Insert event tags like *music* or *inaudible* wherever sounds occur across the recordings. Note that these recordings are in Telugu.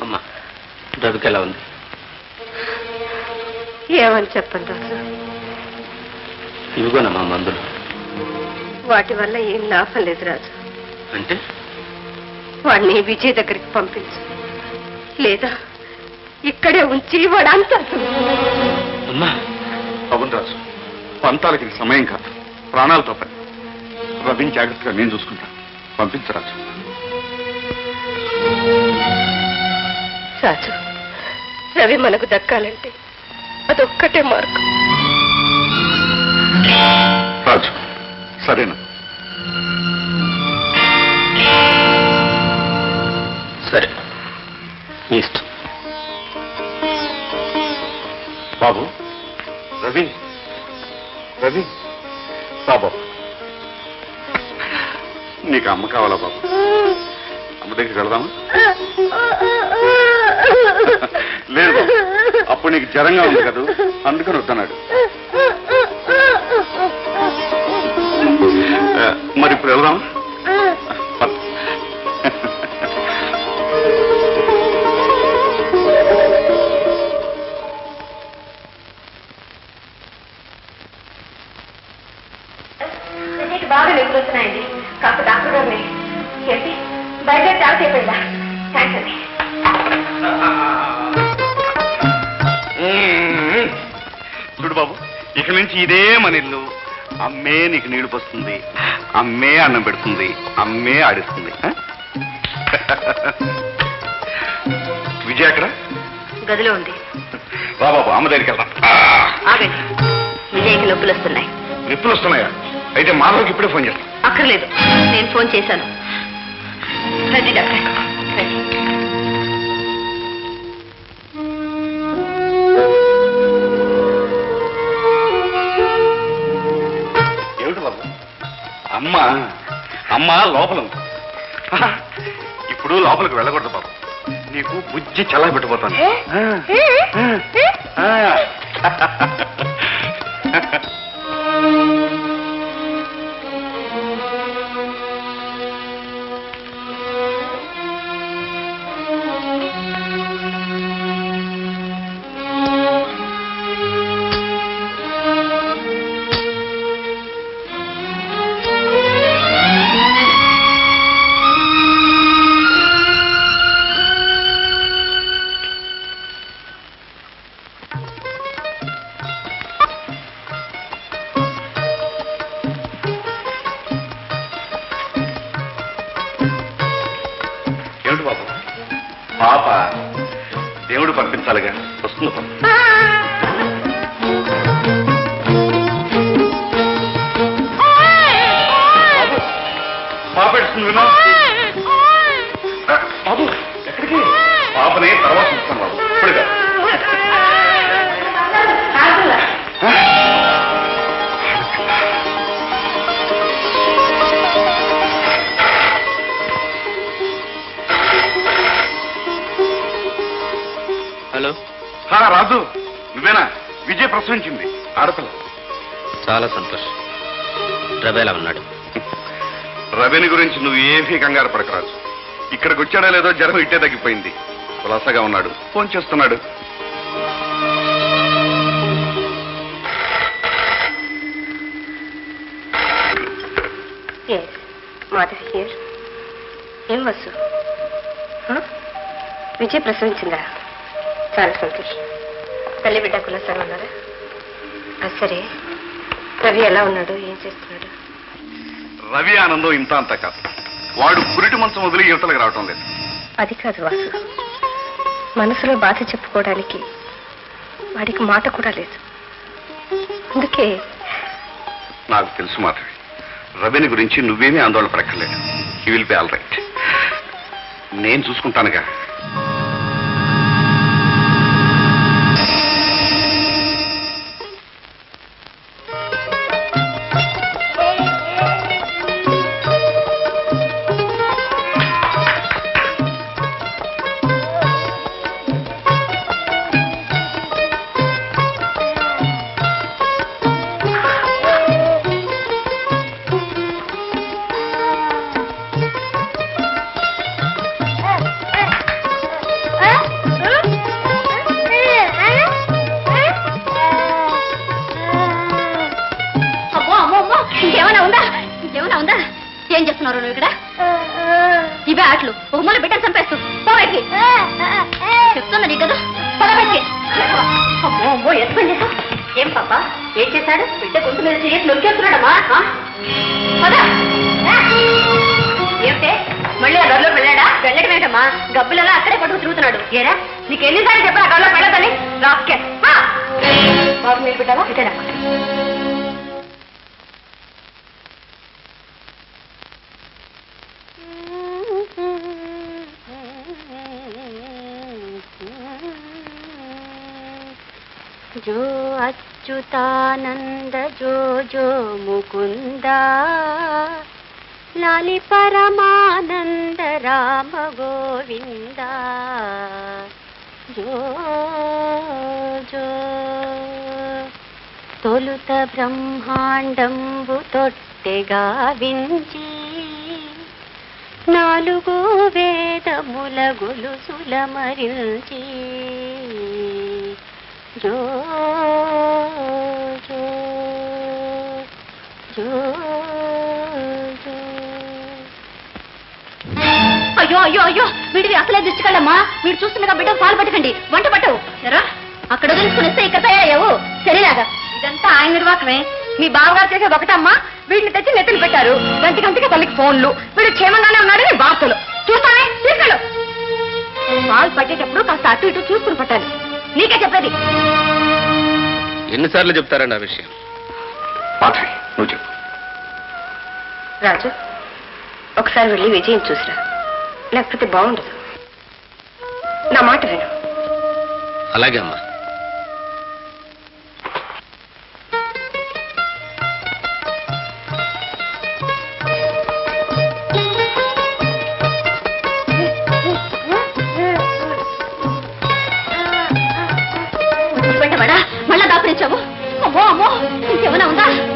అమ్మా రవికి ఎలా ఉంది? ఏమని చెప్పండి రాజు ఇవిగోనమ్మా మందులు. వాటి వల్ల ఏం లాభం లేదు రాజు. అంటే? వాడిని విజయ్ దగ్గరికి పంపించు. లేదా ఇక్కడే ఉంచి వాడు అంత అమ్మా. అవును రాజు. పంతాలకి ఇది సమయం కాదు. ప్రాణాలతో పని. రవిని జాగ్రత్తగా నేను చూసుకుంటాను పంపించరాజు. రాజు రవి మనకు దక్కాలంటే అదొక్కటే మార్గం. రాజు సరేనా? సరే మీ ఇష్టం. బాబు రవి రవి బాబు. నీకు అమ్మ కావాలా బాబు? అమ్మ దగ్గరికి వెళదామా? లేదు అప్పుడు నీకు జ్వరంగా ఉంది కదా. అందుకని వద్దన్నాడు. *laughs* మరి ఇప్పుడు వెళదామా? ఇక నుంచి ఇదే మన ఇల్లు అమ్మే నీకు నీళ్ళు పోస్తుంది. అమ్మే అన్నం పెడుతుంది. అమ్మే ఆడిస్తుంది? విజయ్ అక్కడ గదిలో ఉంది. రా బాబు అమ్మ దగ్గరికి వెళ్దాం. ఆగండి. విజయ్కి నొప్పులు వస్తున్నాయి. నిప్పులు వస్తున్నాయా? అయితే మాధవ్కి ఇప్పుడే ఫోన్ చేస్తాం. అక్కర్లేదు. నేను ఫోన్ చేశాను. రండి డాక్టర్. రండి. అమ్మ అమ్మ లోపల ఇప్పుడు లోపలికి వెళ్ళకూడదు బాబు నీకు బుజ్జి చల్ల పెట్టబోతాను ఆ, ఆ. *laughs* ఏమిటి బాబు? పాప. దేవుడు పంపించాలిగా. వస్తుంది ఆ, రాజు నువ్వేనా విజయ్ ప్రసవించింది? ఆడపిల్ల. చాలా సంతోషం. రవి ఎలా ఉన్నాడు. రవిని గురించి నువ్వు ఏమీ కంగారు పడకరాజు. ఇక్కడికి వచ్చాడో లేదో జ్వరం ఇట్టే తగ్గిపోయింది. కులాసగా ఉన్నాడు. ఫోన్ చేస్తున్నాడు. ఎస్ మాధవ్ హియర్ ఏం వసు? విజయ్ ప్రసవించిందా? చాలా సంతోషం. తల్లి బిడ్డ కులసాగా ఉన్నారా అది సరే. రవి ఎలా ఉన్నాడు? ఏం చేస్తున్నాడు? రవి ఆనందం ఇంత అంత కాదు. వాడు పురిటి మంచం వదిలి యువతలకు రావటం లేదు. అది కాదు వాసు. మనసులో బాధ చెప్పుకోవడానికి వాడికి మాట కూడా లేదు. అందుకే నాకు తెలుసు మాధవి. రవిని గురించి నువ్వేమీ ఆందోళన పడక్కర్లేదు. He will be all right నేను చూసుకుంటానుగా. ఏం ఏం చేశాడు? బిడ్డ గొంతు మీద చేసి నొక్కేస్తున్నాడమ్మా. ఏమిటే? మళ్ళీ ఆ గదిలో వెళ్ళాడా? వెళ్ళడం గబ్బులలో అక్కడే పట్టుకు తిరుగుతున్నాడు. ఏరా? నీకు ఎన్నిసార్లు చెప్పా ఆ గదిలో వెళ్ళదని రాకే బాబు మీరు నిలబెట్టావా ఇదేనా जो అచ్యుతానంద జో జో ముకుంద. లాలి పరమానంద రామ గోవింద. జో జో తొలుత బ్రహ్మాండంబు తొట్టెగా వించి నాలుగు వేదముల గొలుసుల మరించి జో అయ్యో అయ్యో అయ్యో వీడిది అసలే దిష్టికళ్ళమ్మా. వీడు చూస్తుండగా బిడ్డ పాలు పట్టకండి. వంట పట్టవు ఎరా అక్కడ వదిలించుకునేస్తే ఇక్కడ తయారయ్యావు. సరేలాగా. ఇదంతా ఆయన నిర్వాహమే మీ బావగారు చేసేది ఒకటమ్మా. వీటిని తెచ్చి నెత్తిని పెట్టారు. గంటి గంటికి తల్లికి ఫోన్లు. వీడు క్షేమంగానే ఉన్నాడని వార్తలు. చూస్తానే తీసుకెళ్ళు. పాలు పట్టేటప్పుడు కాస్త అటు ఇటు చూసుకుని పట్టాలి. నీకే చెప్పేది. ఎన్నిసార్లు చెప్తారండి ఆ విషయం? మాధవి నువ్వు చెప్పు. రాజు ఒకసారి వెళ్ళి విజయం చూసిరా. లేకపోతే బాగుండదు. నా మాట విను. అలాగే అమ్మా. మళ్ళా దాపురించావు? అమ్మో అమ్మో ఇంకేమైనా ఉందా?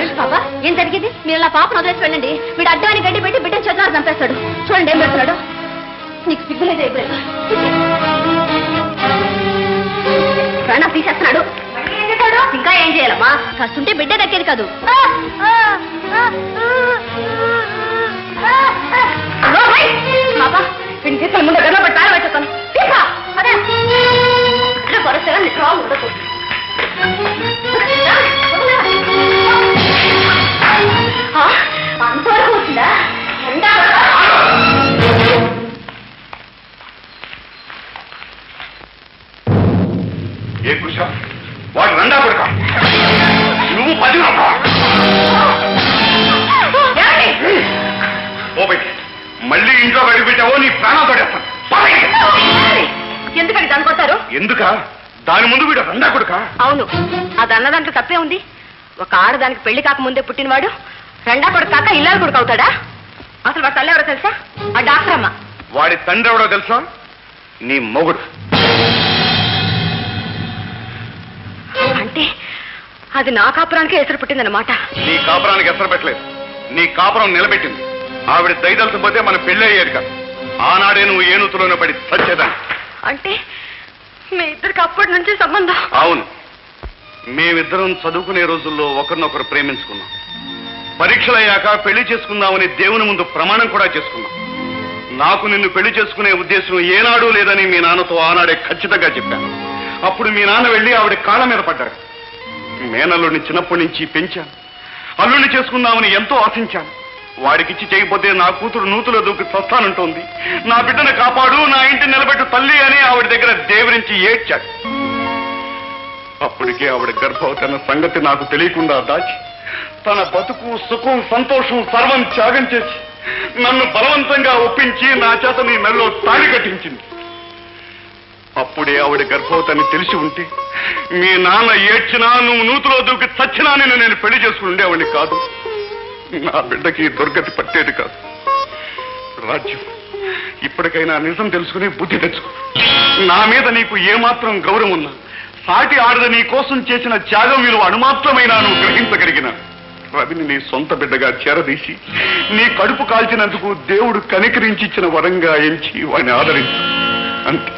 ఏంటి పాపా? ఏం జరిగింది? మీరు అలా పాపను వదిలేసి వెళ్ళండి. వీడు అడ్డమని గడ్డి పెట్టి బిడ్డను చేతులారు చంపేస్తాడు. చూడండి ఏం పెడుతున్నాడు నీకు సిగ్గులేదు ప్రాణం తీసేస్తున్నాడు. ఇంకా ఏం చేయాలమ్మా? ఫస్ట్ బిడ్డ దక్కేది కాదు. పాపా వీడిని తీసుకొని ముందు గదిలో పెట్టి తాళం పెట్టేస్తాను తీసా అదే. అక్కడ కొరసగా నిజమా ఉండదు మళ్ళీ ఇంట్లో పెట్టావో నీ ప్రాణం పడేస్తాను ఎందుకని దానికొస్తారు ఎందుక? దాని ముందు వీడు రండా కొడుక? అవును అది అన్నదాంట్లో తప్పే ఉంది. ఒక ఆడదానికి పెళ్ళి కాకముందే పుట్టినవాడు రెండా కొడుకు కాక ఇల్లాలు కొడుకు అవుతాడా? అసలు వాడు తల్లి ఎవరో తెలుసా? ఆ డాక్టర్ అమ్మ. వాడి తండ్రి ఎవడో తెలుసా? నీ మొగుడు. అంటే అది నా కాపురానికి ఎసురు పుట్టిందన్నమాట. నీ కాపురానికి ఎసరు పెట్టలేదు. నీ కాపురం నిలబెట్టింది. ఆవిడ దయదలసపోతే మన పెళ్ళి అయ్యేది కాదు. ఆనాడే నువ్వు ఏనుతులోనే పడి చచ్చేదాన్ని. అంటే మీ ఇద్దరికి అప్పటి నుంచి సంబంధం? అవును. మేమిద్దరం చదువుకునే రోజుల్లో ఒకరినొకరు ప్రేమించుకున్నాం. పరీక్షలయ్యాక పెళ్ళి చేసుకుందామని దేవుని ముందు ప్రమాణం కూడా చేసుకున్నాం. నాకు నిన్ను పెళ్ళి చేసుకునే ఉద్దేశం ఏనాడు లేదని మీ నాన్నతో ఆనాడే ఖచ్చితంగా చెప్పాను. అప్పుడు మీ నాన్న వెళ్ళి ఆవిడ కాళ్ళ మీద పడ్డారు. మేనల్లుని చిన్నప్పటి నుంచి పెంచాను. అల్లుని చేసుకుందామని ఎంతో ఆశించాను. వాడికిచ్చి చేయకపోతే నా కూతురు నూతులో దూకి స్వస్థానంటోంది. నా బిడ్డను కాపాడు నా ఇంటిని నిలబెట్టు తల్లి అని ఆవిడ దగ్గర దేవరించి ఏడ్చాడు. అప్పటికే ఆవిడ గర్భవతన్న సంగతి నాకు తెలియకుండా దాచి తన బతుకు సుఖం సంతోషం సర్వం త్యాగం చేసి నన్ను బలవంతంగా ఒప్పించి నా చేత నీ మెల్లో తాడి కట్టించింది. అప్పుడే ఆవిడ గర్భవతాన్ని తెలిసి ఉంటే మీ నాన్న ఏడ్చినా నువ్వు నూతులో దూకి చచ్చినా నేను పెళ్ళి చేసుకుని ఉండేవాడిని కాదు. నా బిడ్డకి దుర్గతి పట్టేది కాదు. రాజ్యం ఇప్పటికైనా నిజం తెలుసుకుని బుద్ధి తెచ్చుకో. నా మీద నీకు ఏమాత్రం గౌరవం ఉన్నా సాటి ఆడద నీ కోసం చేసిన త్యాగం విలువ అనుమాత్రమైనా నువ్వు గ్రహించగలిగిన. రవిని నీ సొంత బిడ్డగా చేరదీసి నీ కడుపు కాల్చినందుకు దేవుడు కనికరించిచ్చిన వరంగా ఎంచి వాడిని ఆదరించు. అంతే.